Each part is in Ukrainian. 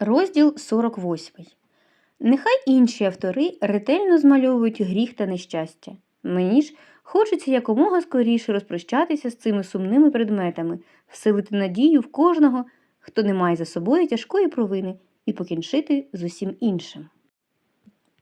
Розділ 48. Нехай інші автори ретельно змальовують гріх та нещастя. Мені ж хочеться якомога скоріше розпрощатися з цими сумними предметами, вселити надію в кожного, хто не має за собою тяжкої провини, і покінчити з усім іншим.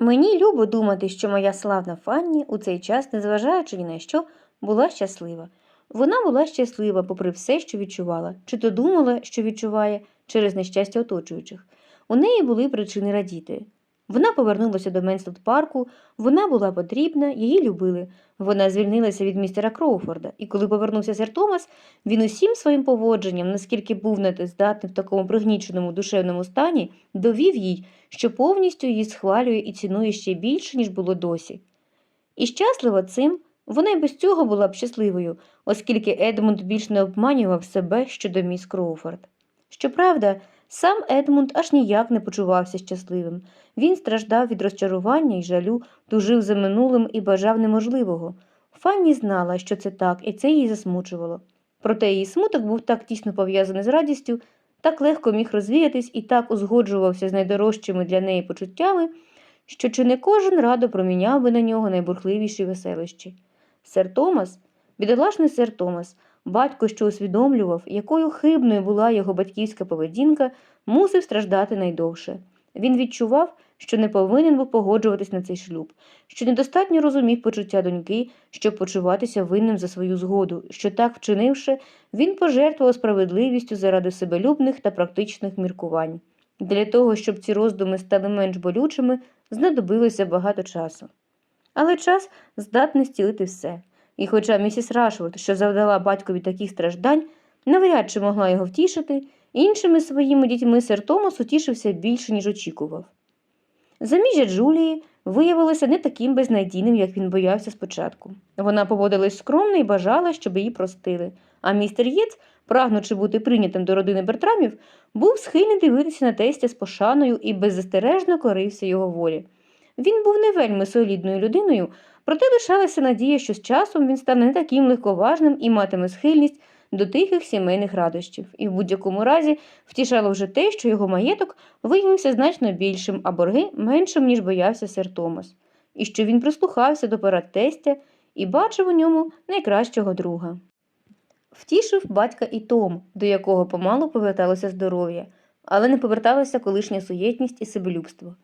Мені любо думати, що моя славна Фанні у цей час, незважаючи ні на що, була щаслива. Вона була щаслива, попри все, що відчувала, чи то думала, що відчуває через нещастя оточуючих. У неї були причини радіти. Вона повернулася до Менсфілд парку, вона була потрібна, її любили. Вона звільнилася від містера Кроуфорда, і коли повернувся сер Томас, він усім своїм поводженням, наскільки був на здатний в такому пригніченому душевному стані, довів їй, що повністю її схвалює і цінує ще більше, ніж було досі. І щаслива цим, вона й без цього була б щасливою, оскільки Едмунд більш не обманював себе щодо міс Кроуфорд. Щоправда, сам Едмунд аж ніяк не почувався щасливим. Він страждав від розчарування і жалю, тужив за минулим і бажав неможливого. Фанні знала, що це так, і це її засмучувало. Проте її смуток був так тісно пов'язаний з радістю, так легко міг розвіятись і так узгоджувався з найдорожчими для неї почуттями, що чи не кожен радо проміняв би на нього найбурхливіші веселищі. Сер Томас, бідолашний сер Томас, батько, що усвідомлював, якою хибною була його батьківська поведінка, мусив страждати найдовше. Він відчував, що не повинен був погоджуватись на цей шлюб, що недостатньо розумів почуття доньки, щоб почуватися винним за свою згоду, що так вчинивши, він пожертвував справедливістю заради себелюбних та практичних міркувань. Для того, щоб ці роздуми стали менш болючими, знадобилося багато часу. Але час здатний стілити все. І хоча місіс Рашфорд, що завдала батькові таких страждань, навряд чи могла його втішити, іншими своїми дітьми сер Томас утішився більше, ніж очікував. Заміжжя Джулії виявилося не таким безнадійним, як він боявся спочатку. Вона поводилась скромно і бажала, щоб її простили, а містер Єц, прагнучи бути прийнятим до родини Бертрамів, був схильний дивитися на тестя з пошаною і беззастережно корився його волі. Він був не вельми солідною людиною, проте лишалася надія, що з часом він стане не таким легковажним і матиме схильність до тихих сімейних радощів, і в будь-якому разі втішало вже те, що його маєток виявився значно більшим, а борги меншим, ніж боявся сер Томас, і що він прислухався до порад тестя і бачив у ньому найкращого друга. Втішив батька і Том, до якого помалу поверталося здоров'я, але не поверталася колишня суєтність і себелюбство.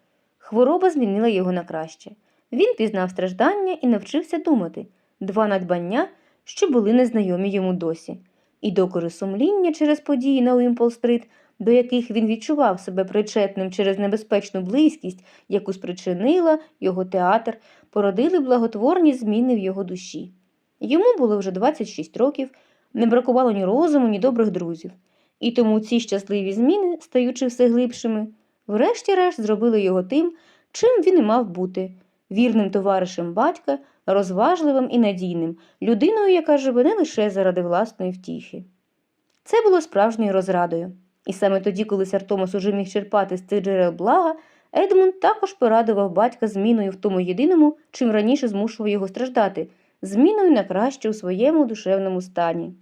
Хвороба змінила його на краще. Він пізнав страждання і навчився думати два надбання, що були незнайомі йому досі, і докори сумління через події на Уімпол-стрит, до яких він відчував себе причетним через небезпечну близькість, яку спричинила його театр, породили благотворні зміни в його душі. Йому було вже 26 років, не бракувало ні розуму, ні добрих друзів. І тому ці щасливі зміни, стаючи все глибшими, врешті-решт зробили його тим, чим він і мав бути вірним товаришем батька, розважливим і надійним, людиною, яка живе не лише заради власної втіхи. Це було справжньою розрадою. І саме тоді, коли сер Томас уже міг черпати з цих джерел блага, Едмунд також порадував батька зміною в тому єдиному, чим раніше змушував його страждати, зміною на краще у своєму душевному стані.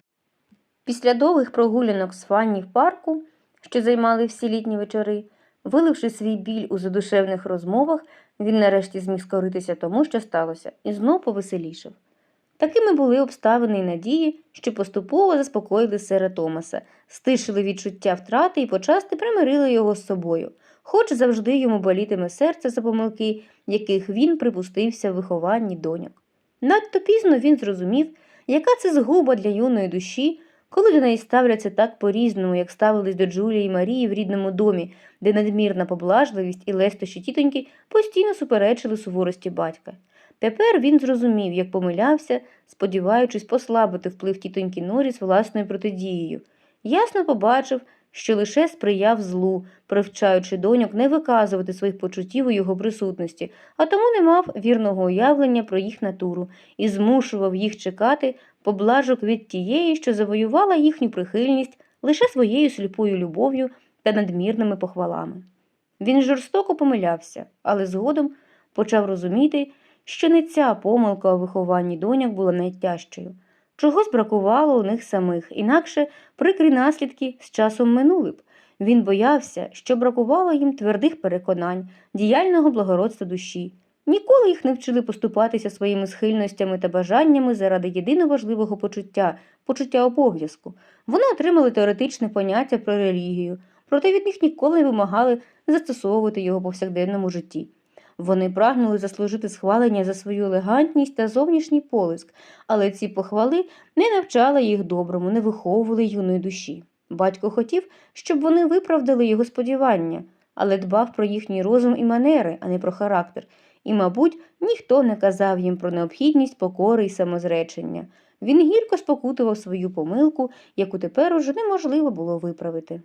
Після довгих прогулянок з Фанні в парку, що займали всі літні вечори, виливши свій біль у задушевних розмовах, він нарешті зміг скоритися тому, що сталося, і знов повеселішав. Такими були обставини й надії, що поступово заспокоїли сера Томаса, стишили відчуття втрати і почасти примирили його з собою, хоч завжди йому болітиме серце за помилки, яких він припустився в вихованні доньок. Надто пізно він зрозумів, яка це згуба для юної душі, коли до неї ставляться так по-різному, як ставились до Джулії і Марії в рідному домі, де надмірна поблажливість і лестощі тітоньки постійно суперечили суворості батька. Тепер він зрозумів, як помилявся, сподіваючись послабити вплив тітоньки Норіс власною протидією. Ясно побачив, що лише сприяв злу, привчаючи доньок не виказувати своїх почуттів у його присутності, а тому не мав вірного уявлення про їх натуру і змушував їх чекати поблажок від тієї, що завоювала їхню прихильність лише своєю сліпою любов'ю та надмірними похвалами. Він жорстоко помилявся, але згодом почав розуміти, що не ця помилка у вихованні доньок була найтяжчою. Чогось бракувало у них самих, інакше прикрі наслідки з часом минули б. Він боявся, що бракувало їм твердих переконань, діяльного благородства душі. Ніколи їх не вчили поступатися своїми схильностями та бажаннями заради єдино важливого почуття почуття обов'язку. Вони отримали теоретичне поняття про релігію, проте від них ніколи не вимагали застосовувати його в повсякденному житті. Вони прагнули заслужити схвалення за свою елегантність та зовнішній полиск, але ці похвали не навчали їх доброму, не виховували юної душі. Батько хотів, щоб вони виправдали його сподівання, але дбав про їхній розум і манери, а не про характер, і, мабуть, ніхто не казав їм про необхідність покори і самозречення. Він гірко спокутував свою помилку, яку тепер уже неможливо було виправити.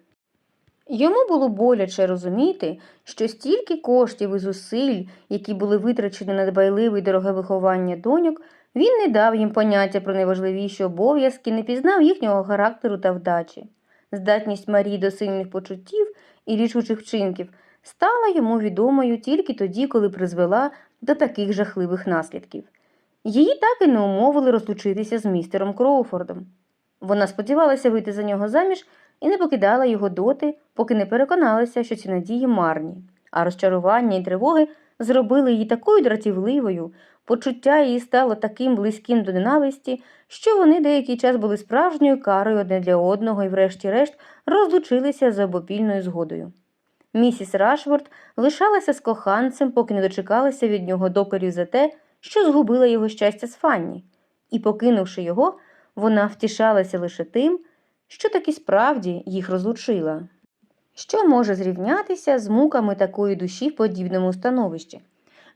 Йому було боляче розуміти, що стільки коштів і зусиль, які були витрачені на дбайливе й дороге виховання доньок, він не дав їм поняття про найважливіші обов'язки, не пізнав їхнього характеру та вдачі. Здатність Марії до сильних почуттів і рішучих вчинків стала йому відомою тільки тоді, коли призвела до таких жахливих наслідків. Її так і не умовили розлучитися з містером Кроуфордом. Вона сподівалася вийти за нього заміж і не покидала його доти, поки не переконалася, що ці надії марні, а розчарування і тривоги зробили її такою дратівливою, почуття її стало таким близьким до ненависті, що вони деякий час були справжньою карою одне для одного і, врешті-решт, розлучилися за обопільною згодою. Місіс Рашфорд лишалася з коханцем, поки не дочекалася від нього докорів за те, що згубила його щастя з Фанні, і, покинувши його, вона втішалася лише тим, що таки справді їх розлучила. Що може зрівнятися з муками такої душі в подібному становищі?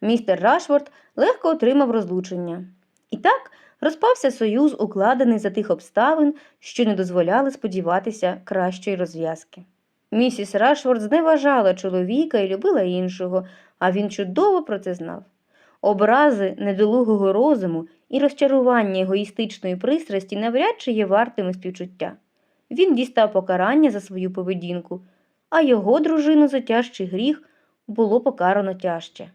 Містер Рашфорд легко отримав розлучення. І так розпався союз, укладений за тих обставин, що не дозволяли сподіватися кращої розв'язки. Місіс Рашфорд зневажала чоловіка і любила іншого, а він чудово про це знав. Образи недолугого розуму і розчарування егоїстичної пристрасті навряд чи є вартими співчуття. Він дістав покарання за свою поведінку, а його дружину за тяжчий гріх було покарано тяжче.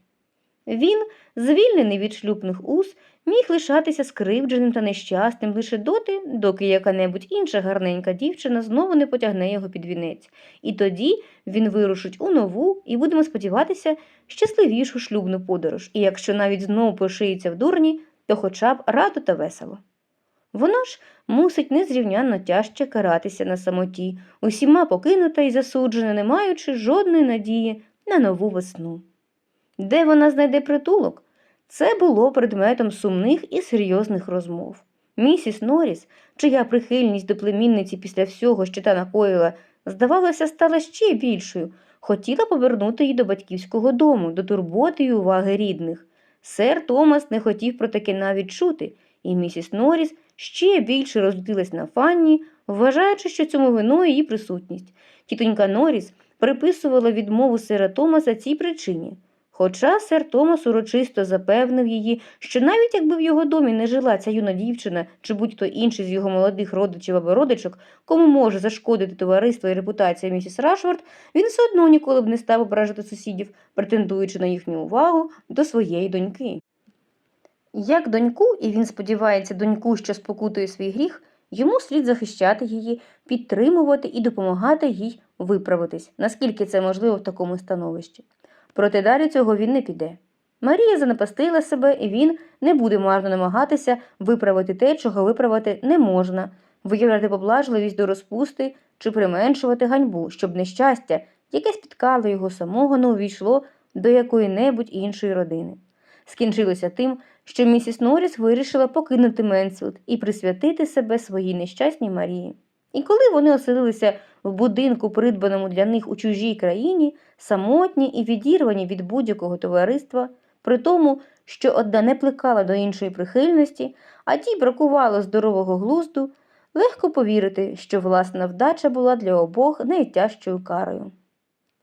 Він, звільнений від шлюбних уз, міг лишатися скривдженим та нещасним лише доти, доки яка-небудь інша гарненька дівчина знову не потягне його під вінець, і тоді він вирушить у нову і, будемо сподіватися, щасливішу шлюбну подорож, і якщо навіть знову пошиється в дурні, то хоча б радо та весело. Вона ж мусить незрівнянно тяжче каратися на самоті, усіма покинута і засуджена, не маючи жодної надії на нову весну. Де вона знайде притулок? Це було предметом сумних і серйозних розмов. Місіс Норріс, чия прихильність до племінниці після всього, що та накоїла, здавалося, стала ще більшою, хотіла повернути її до батьківського дому, до турботи й уваги рідних. Сер Томас не хотів про таке навіть чути, і місіс Норріс ще більше розлютилась на Фанні, вважаючи, що цьому виною її присутність. Тітонька Норріс приписувала відмову сера Томаса цій причині. Хоча сер Томас урочисто запевнив її, що навіть якби в його домі не жила ця юна дівчина чи будь-хто інший з його молодих родичів або родичок, кому може зашкодити товариство і репутація місіс Рашфорд, він все одно ніколи б не став ображати сусідів, претендуючи на їхню увагу до своєї доньки. Як доньку, і він сподівається доньку, що спокутує свій гріх, йому слід захищати її, підтримувати і допомагати їй виправитись, наскільки це можливо в такому становищі. Проте далі цього він не піде. Марія занапастила себе, і він не буде марно намагатися виправити те, чого виправити не можна, виявляти поблажливість до розпусти чи применшувати ганьбу, щоб нещастя, яке спіткало його самого, не увійшло до якої-небудь іншої родини. Скінчилося тим, що місіс Норріс вирішила покинути Менсфілд і присвятити себе своїй нещасній Марії. І коли вони оселилися в будинку, придбаному для них у чужій країні, самотні і відірвані від будь-якого товариства, при тому, що одна не плекала до іншої прихильності, а тій бракувало здорового глузду, легко повірити, що власна вдача була для обох найтяжчою карою.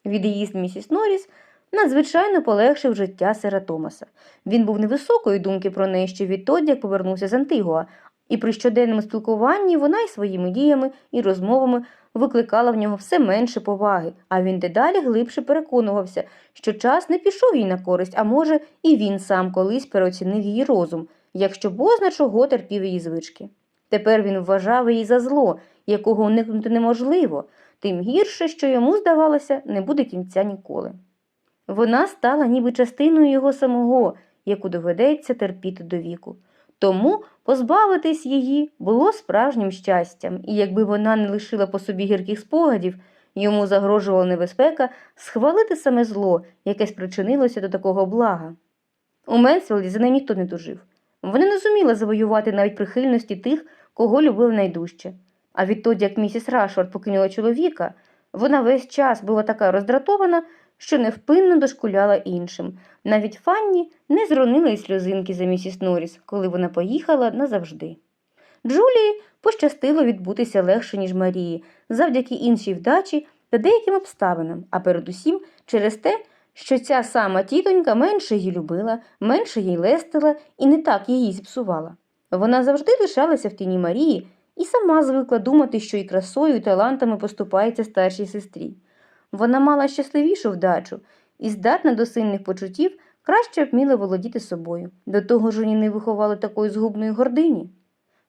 Від'їзд місіс Норріс надзвичайно полегшив життя сера Томаса. Він був невисокої думки про неї ще відтоді, як повернувся з Антигуа, і при щоденному спілкуванні вона й своїми діями і розмовами викликала в нього все менше поваги, а він дедалі глибше переконувався, що час не пішов їй на користь, а може, і він сам колись переоцінив її розум, якщо бозна чого терпів її звички. Тепер він вважав її за зло, якого уникнути неможливо, тим гірше, що йому, здавалося, не буде кінця ніколи. Вона стала ніби частиною його самого, яку доведеться терпіти до віку. Тому позбавитись її було справжнім щастям, і якби вона не лишила по собі гірких спогадів, йому загрожувала небезпека схвалити саме зло, яке спричинилося до такого блага. У Менсфілді за ним ніхто не тужив. Вона не зуміла завоювати навіть прихильності тих, кого любили найдужче. А відтоді, як місіс Рашфорд покинула чоловіка, вона весь час була така роздратована, що невпинно дошкуляла іншим. Навіть Фанні не зронила й сльозинки за місіс Норріс, коли вона поїхала назавжди. Джулії пощастило відбутися легше, ніж Марії, завдяки іншій вдачі та деяким обставинам, а передусім через те, що ця сама тітонька менше її любила, менше їй лестила і не так її зіпсувала. Вона завжди лишалася в тіні Марії і сама звикла думати, що і красою, і талантами поступається старшій сестрі. Вона мала щасливішу вдачу і, здатна до сильних почуттів, краще вміла володіти собою. До того ж, не виховали такої згубної гордині.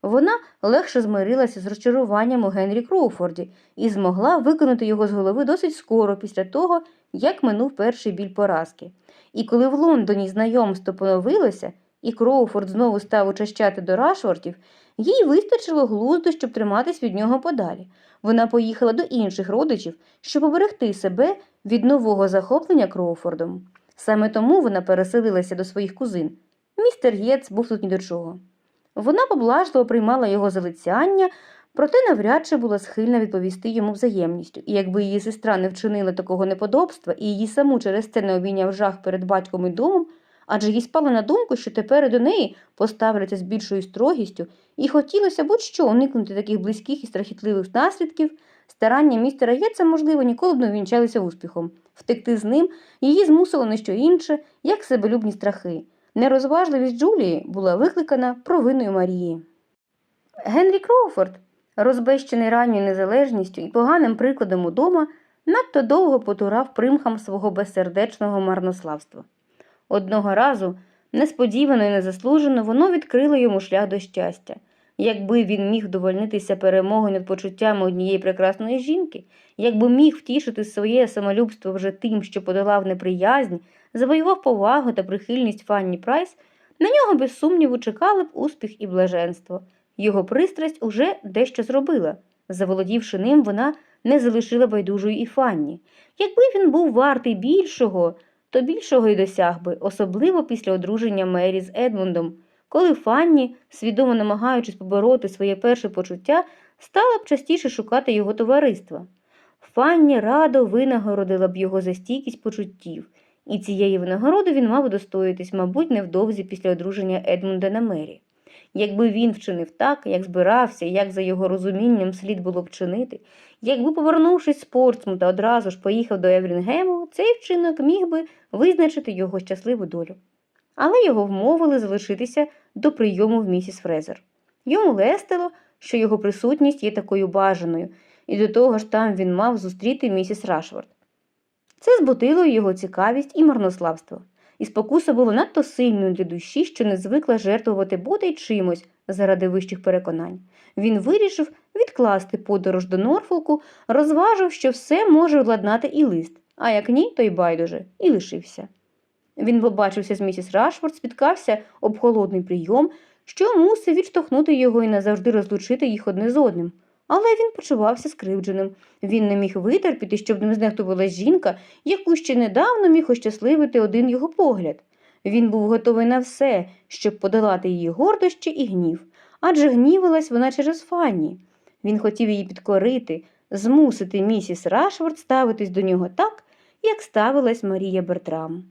Вона легше змирилася з розчаруванням у Генрі Кроуфорді і змогла виконати його з голови досить скоро після того, як минув перший біль поразки. І коли в Лондоні знайомство поновилося, і Кроуфорд знову став учащати до Рашфортів, їй вистачило глузду, щоб триматись від нього подалі. Вона поїхала до інших родичів, щоб оберегти себе від нового захоплення Кроуфордом. Саме тому вона переселилася до своїх кузин. Містер Єц був тут ні до чого. Вона поблажливо приймала його залицяння, проте навряд чи була схильна відповісти йому взаємністю, і якби її сестра не вчинила такого неподобства і її саму через це не обійняв жах перед батьком і домом, адже їй спала на думку, що тепер до неї поставляться з більшою строгістю, і хотілося будь-що уникнути таких близьких і страхітливих наслідків, старання містера Єца, можливо, ніколи б не увінчалися успіхом. Втекти з ним її змусило не що інше, як себелюбні страхи. Нерозважливість Джулії була викликана провиною Марії. Генрі Кроуфорд, розбещений ранньою незалежністю і поганим прикладом удома, надто довго потурав примхам свого безсердечного марнославства. Одного разу, несподівано і незаслужено, воно відкрило йому шлях до щастя. Якби він міг довольнитися перемогою над почуттями однієї прекрасної жінки, якби міг втішити своє самолюбство вже тим, що подолав неприязнь, завоював повагу та прихильність Фанні Прайс, на нього без сумніву чекали б успіх і блаженство. Його пристрасть уже дещо зробила. Заволодівши ним, вона не залишила байдужою і Фанні. Якби він був вартий більшого, то більшого й досяг би, особливо після одруження Мері з Едмундом, коли Фанні, свідомо намагаючись побороти своє перше почуття, стала б частіше шукати його товариства. Фанні радо винагородила б його за стійкість почуттів, і цієї винагороди він мав удостоїтись, мабуть, невдовзі після одруження Едмунда на Мері. Якби він вчинив так, як збирався, як за його розумінням слід було б чинити, якби, повернувшись з Портсмута, одразу ж поїхав до Еврінгему, цей вчинок міг би визначити його щасливу долю. Але його вмовили залишитися до прийому в місіс Фрезер. Йому лестило, що його присутність є такою бажаною, і до того ж там він мав зустріти місіс Рашфорд. Це збутило його цікавість і марнославство. І спокуса була надто сильною для душі, що не звикла жертвувати бодай чимось заради вищих переконань. Він вирішив відкласти подорож до Норфолку, розважив, що все може владнати і лист, а як ні, то й байдуже, і лишився. Він побачився з місіс Рашфорд, спіткався об холодний прийом, що мусив відштовхнути його і назавжди розлучити їх одне з одним. Але він почувався скривдженим. Він не міг витерпіти, щоб ним знехтувала жінка, яку ще недавно міг ощасливити один його погляд. Він був готовий на все, щоб подолати її гордощі і гнів, адже гнівилась вона через Фанні. Він хотів її підкорити, змусити місіс Рашфорд ставитись до нього так, як ставилась Марія Бертрам.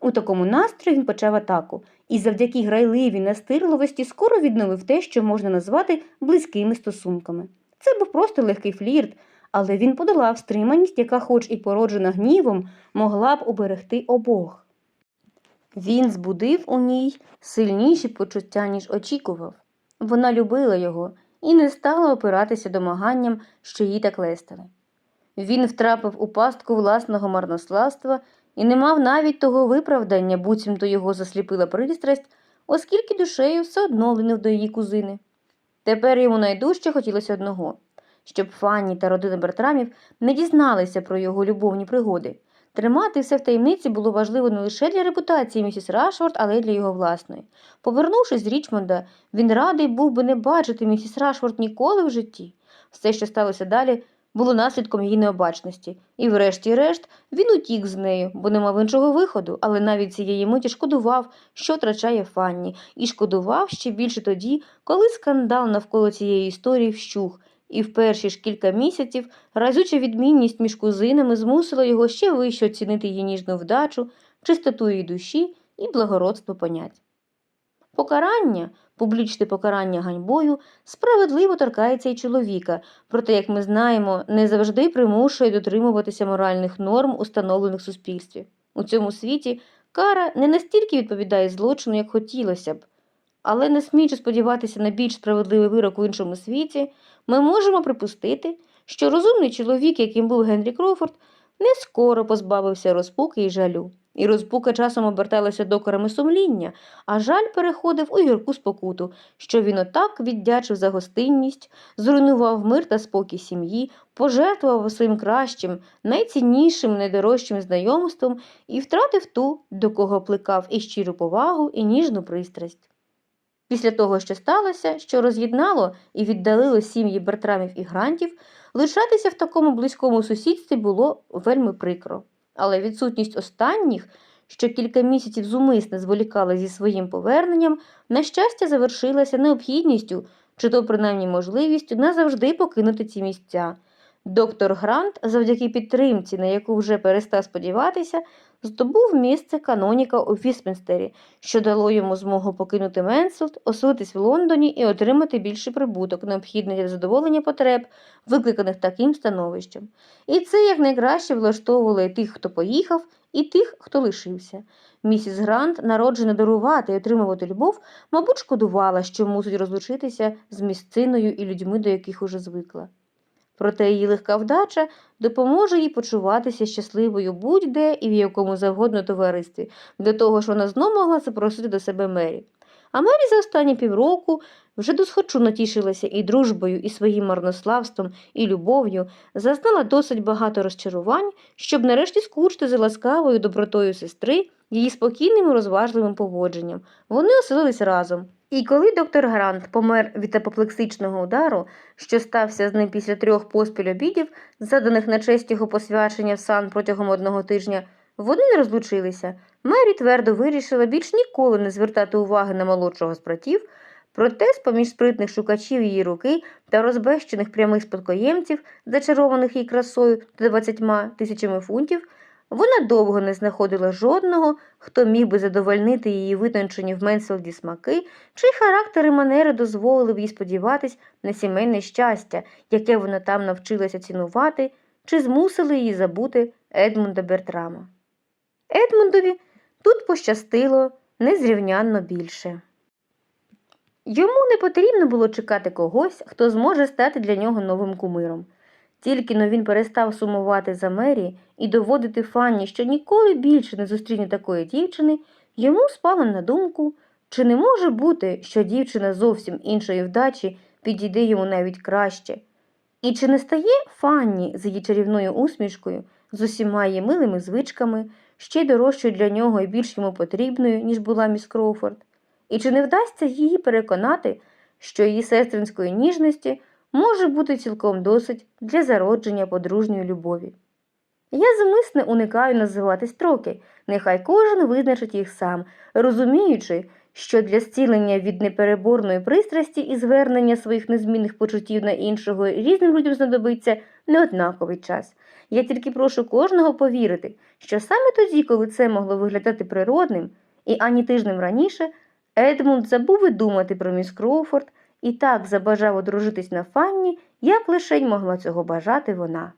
У такому настрої він почав атаку, і завдяки грайливій настирливості скоро відновив те, що можна назвати близькими стосунками. Це був просто легкий флірт, але він подолав стриманість, яка, хоч і породжена гнівом, могла б уберегти обох. Він збудив у ній сильніші почуття, ніж очікував. Вона любила його і не стала опиратися домаганням, що їй так лестили. Він втрапив у пастку власного марнославства і не мав навіть того виправдання, буцімто його засліпила пристрасть, оскільки душею все одно линув до її кузини. Тепер йому найдужче хотілося одного щоб Фанні та родина Бертрамів не дізналися про його любовні пригоди. Тримати все в таємниці було важливо не лише для репутації місіс Рашфорд, але й для його власної. Повернувшись з Річмонда, він радий був би не бачити місіс Рашфорд ніколи в житті. Все, що сталося далі, було наслідком її необачності, і, врешті-решт, він утік з нею, бо не мав іншого виходу, але навіть цієї миті шкодував, що втрачає Фанні, і шкодував ще більше тоді, коли скандал навколо цієї історії вщух, і в перші ж кілька місяців разюча відмінність між кузинами змусила його ще вище оцінити її ніжну вдачу, чистоту її душі і благородство понять. Покарання, публічне покарання ганьбою, справедливо торкається й чоловіка, проте, як ми знаємо, не завжди примушує дотримуватися моральних норм, установлених в суспільстві. У цьому світі кара не настільки відповідає злочину, як хотілося б. Але не сміючи сподіватися на більш справедливий вирок у іншому світі, ми можемо припустити, що розумний чоловік, яким був Генрі Крофорд, не скоро позбавився розпуки і жалю. І розпука часом оберталася докорами сумління, а жаль переходив у гірку спокуту, що він отак віддячив за гостинність, зруйнував мир та спокій сім'ї, пожертвував своїм кращим, найціннішим, найдорожчим знайомством і втратив ту, до кого плекав і щиру повагу, і ніжну пристрасть. Після того, що сталося, що роз'єднало і віддалило сім'ї Бертрамів і Грантів, лишатися в такому близькому сусідстві було вельми прикро. Але відсутність останніх, що кілька місяців зумисне зволікали зі своїм поверненням, на щастя, завершилася необхідністю, чи то принаймні можливістю назавжди покинути ці місця. Доктор Грант, завдяки підтримці, на яку вже перестав сподіватися, здобув місце каноніка у Вістмінстері, що дало йому змогу покинути Менсфілд, оселитись в Лондоні і отримати більший прибуток, необхідний для задоволення потреб, викликаних таким становищем. І це якнайкраще влаштовувало і тих, хто поїхав, і тих, хто лишився. Місіс Грант, народжена дарувати і отримувати любов, мабуть, шкодувала, що мусить розлучитися з місциною і людьми, до яких уже звикла. Проте її легка вдача допоможе їй почуватися щасливою будь-де і в якому завгодно товаристві, для того ж вона знов могла запросити до себе Мері. А Мері за останні півроку вже досхочу натішилася і дружбою, і своїм марнославством, і любов'ю, зазнала досить багато розчарувань, щоб нарешті скучити за ласкавою добротою сестри, її спокійним і розважливим поводженням. Вони оселились разом. І коли доктор Грант помер від апоплексичного удару, що стався з ним після трьох поспіль обідів, заданих на честь його посвячення в сан протягом одного тижня, вони не розлучилися. Мері твердо вирішила більш ніколи не звертати уваги на молодшого з братів, проте з-поміж спритних шукачів її руки та розбещених прямих спадкоємців, зачарованих її красою та двадцятьма тисячами фунтів, вона довго не знаходила жодного, хто міг би задовольнити її витончені в Менсфілді смаки, чий характер і манери дозволили б їй сподіватись на сімейне щастя, яке вона там навчилася цінувати, чи змусили її забути Едмунда Бертрама. Едмундові тут пощастило незрівнянно більше. Йому не потрібно було чекати когось, хто зможе стати для нього новим кумиром. Тільки но він перестав сумувати за Мері і доводити Фанні, що ніколи більше не зустріне такої дівчини, йому спало на думку, чи не може бути, що дівчина зовсім іншої вдачі підійде йому навіть краще. І чи не стає Фанні з її чарівною усмішкою, з усіма її милими звичками, ще дорожчою для нього і більш йому потрібною, ніж була міс Кроуфорд? І чи не вдасться її переконати, що її сестринської ніжності може бути цілком досить для зародження подружньої любові? Я зумисне уникаю називати строки, нехай кожен визначить їх сам, розуміючи, що для зцілення від непереборної пристрасті і звернення своїх незмінних почуттів на іншого різним людям знадобиться неоднаковий час. Я тільки прошу кожного повірити, що саме тоді, коли це могло виглядати природним, і ані тижнем раніше, Едмунд забув думати про міс Кроуфорд і так забажав одружитись на Фанні, як лишень могла цього бажати вона.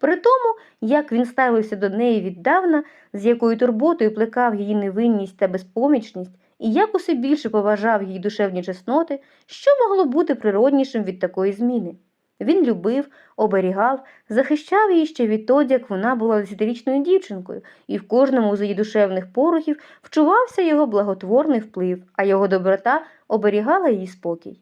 При тому, як він ставився до неї віддавна, з якою турботою плекав її невинність та безпомічність, і як усе більше поважав її душевні чесноти, що могло бути природнішим від такої зміни. Він любив, оберігав, захищав її ще відтоді, як вона була десятирічною дівчинкою, і в кожному з її душевних порухів вчувався його благотворний вплив, а його доброта оберігала її спокій.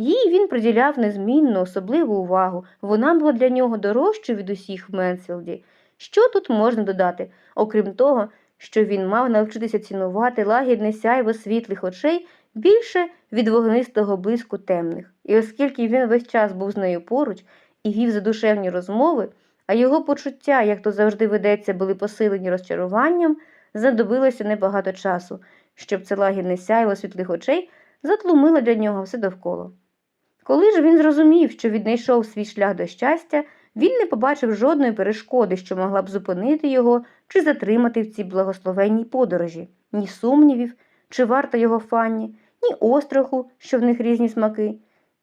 Їй він приділяв незмінну, особливу увагу. Вона була для нього дорожчою від усіх в Менсфілді. Що тут можна додати, окрім того, що він мав навчитися цінувати лагідне сяйво світлих очей більше від вогнистого блиску темних. І оскільки він весь час був з нею поруч і вів задушевні розмови, а його почуття, як то завжди ведеться, були посилені розчаруванням, знадобилося небагато часу, щоб це лагідне сяйво світлих очей затлумило для нього все довкола. Коли ж він зрозумів, що віднайшов свій шлях до щастя, він не побачив жодної перешкоди, що могла б зупинити його чи затримати в цій благословенній подорожі, ні сумнівів, чи варта його фанні, ні остраху, що в них різні смаки,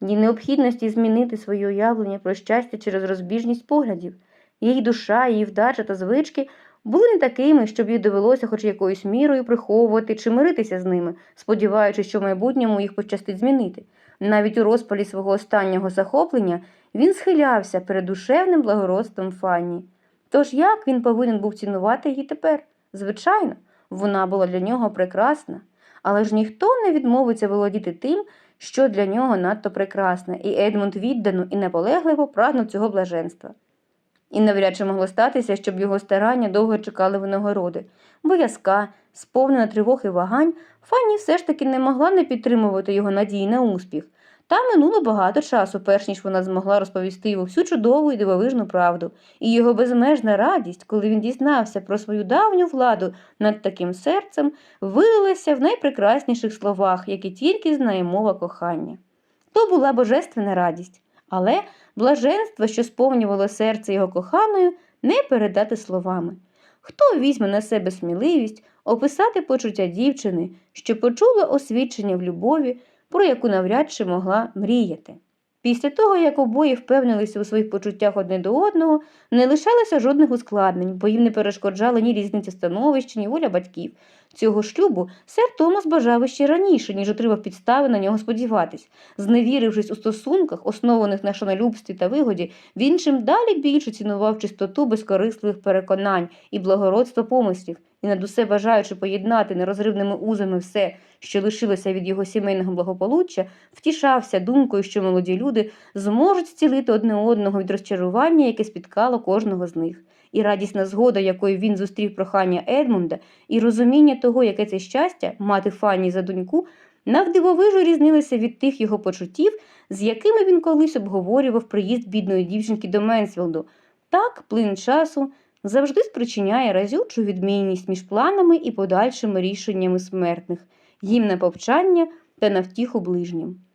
ні необхідності змінити своє уявлення про щастя через розбіжність поглядів. Її душа, її вдача та звички були не такими, щоб їй довелося хоч якоюсь мірою приховувати чи миритися з ними, сподіваючись, що в майбутньому їх пощастить змінити. Навіть у розпалі свого останнього захоплення він схилявся перед душевним благородством Фанні. Тож як він повинен був цінувати її тепер? Звичайно, вона була для нього прекрасна, але ж ніхто не відмовиться володіти тим, що для нього надто прекрасне, і Едмунд віддано і наполегливо прагнув цього блаженства. І навряд чи могло статися, щоб його старання довго чекали винагороди. Боязка, сповнена тривог і вагань, Фанні все ж таки не могла не підтримувати його надії на успіх. Та минуло багато часу, перш ніж вона змогла розповісти йому всю чудову і дивовижну правду, і його безмежна радість, коли він дізнався про свою давню владу над таким серцем, вилилася в найпрекрасніших словах, які тільки знає мова кохання. То була божественна радість, але блаженство, що сповнювало серце його коханою, не передати словами. Хто візьме на себе сміливість описати почуття дівчини, що почула освідчення в любові, про яку навряд чи могла мріяти? Після того, як обоє впевнилися у своїх почуттях одне до одного, не лишалося жодних ускладнень, бо їм не перешкоджала ні різниця становища, ні воля батьків. Цього шлюбу сер Томас бажав іще раніше, ніж отримав підстави на нього сподіватись. Зневірившись у стосунках, основаних на шанолюбстві та вигоді, він чим далі більше цінував чистоту безкорисливих переконань і благородство помислів, і над усе бажаючи поєднати нерозривними узами все, що лишилося від його сімейного благополуччя, втішався думкою, що молоді люди зможуть зцілити одне одного від розчарування, яке спіткало кожного з них. І радісна згода, якою він зустрів прохання Едмунда, і розуміння того, яке це щастя мати Фанні за доньку, навдивовижу різнилися від тих його почуттів, з якими він колись обговорював приїзд бідної дівчинки до Менсфілду. Так, плин часу завжди спричиняє разючу відмінність між планами і подальшими рішеннями смертних, їм на повчання та на втіху ближнім.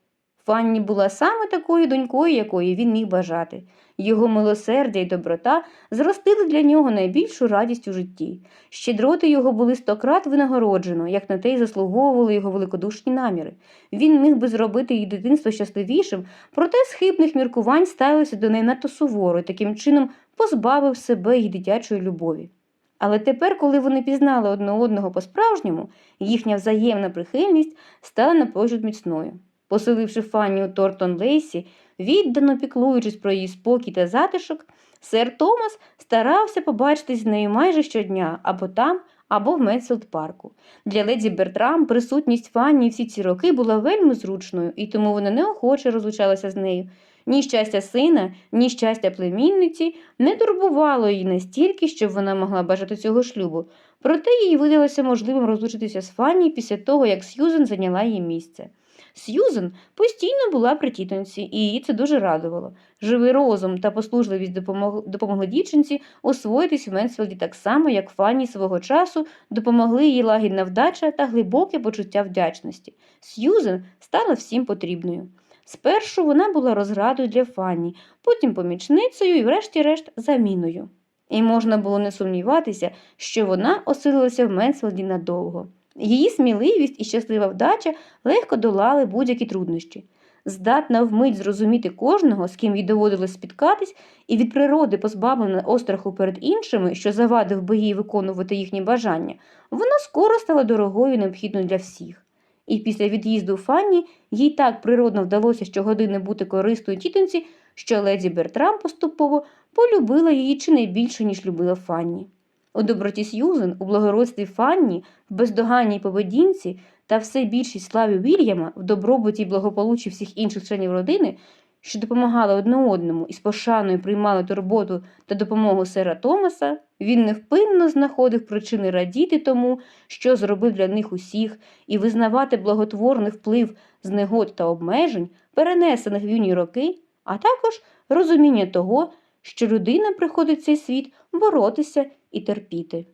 Фанні була саме такою донькою, якої він міг бажати. Його милосердя й доброта зростили для нього найбільшу радість у житті. Щедроти його були стократ винагороджено, як на те й заслуговували його великодушні наміри. Він міг би зробити її дитинство щасливішим, проте з хибних міркувань ставився до неї надто суворо і таким чином позбавив себе її дитячої любові. Але тепер, коли вони пізнали одне одного по-справжньому, їхня взаємна прихильність стала напрочуд міцною. Поселивши у Тортон Лейсі, віддано піклуючись про її спокій та затишок, сер Томас старався побачитись з нею майже щодня або там, або в Менсфілд парку. Для леді Бертрам присутність Фанні всі ці роки була вельми зручною, і тому вона неохоче розлучалася з нею. Ні щастя сина, ні щастя племінниці не турбувало її настільки, щоб вона могла бажати цього шлюбу. Проте їй видалося можливим розлучитися з Фанні після того, як Сьюзен зайняла її місце. Сьюзен постійно була при тітонці, і її це дуже радувало. Живий розум та послужливість допомог... допомогли дівчинці освоїтись в Менсфілді так само, як Фанні свого часу допомогли їй лагідна вдача та глибоке почуття вдячності. Сьюзен стала всім потрібною. Спершу вона була розрадою для Фанні, потім помічницею і, врешті-решт, заміною. І можна було не сумніватися, що вона оселилася в Менсфілді надовго. Її сміливість і щаслива вдача легко долали будь-які труднощі. Здатна вмить зрозуміти кожного, з ким їй доводилось спіткатись, і від природи позбавлена остраху перед іншими, що завадив би їй виконувати їхні бажання, вона скоро стала дорогою і необхідною для всіх. І після від'їзду Фанні їй так природно вдалося щогодини бути корисною тітонці, що леді Бертрам поступово полюбила її чи не більше, ніж любила Фанні. У доброті Сьюзен, у благородстві Фанні, в бездоганній поведінці та все більшій славі Вільяма, в добробуті й благополуччі всіх інших членів родини, що допомагали одне одному і з пошаною приймали турботу та допомогу сера Томаса, він невпинно знаходив причини радіти тому, що зробив для них усіх, і визнавати благотворний вплив знегод та обмежень, перенесених в юні роки, а також розуміння того, що людина приходить в цей світ боротися і терпіти.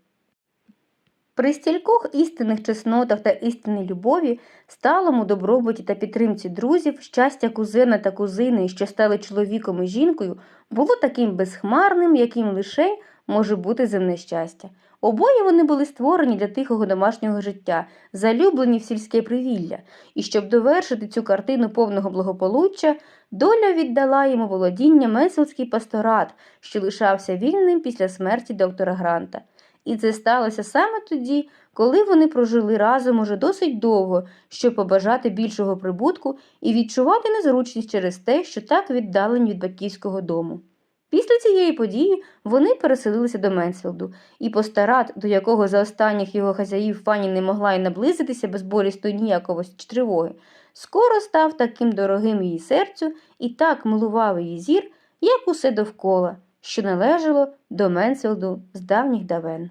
При стількох істинних чеснотах та істинній любові, сталому добробуті та підтримці друзів, щастя кузена та кузини, що стали чоловіком і жінкою, було таким безхмарним, яким лише може бути земне щастя. Обоє вони були створені для тихого домашнього життя, залюблені в сільське привілля, і щоб довершити цю картину повного благополуччя, доля віддала йому володіння Меселський пасторат, що лишався вільним після смерті доктора Гранта. І це сталося саме тоді, коли вони прожили разом уже досить довго, щоб побажати більшого прибутку і відчувати незручність через те, що так віддалені від батьківського дому. Після цієї події вони переселилися до Менсфілду, і постарат, до якого за останніх його хазяїв Фанні не могла й наблизитися без болістої ніяковості чи тривоги, скоро став таким дорогим її серцю і так милував її зір, як усе довкола, що належало до Менсфілду з давніх давен.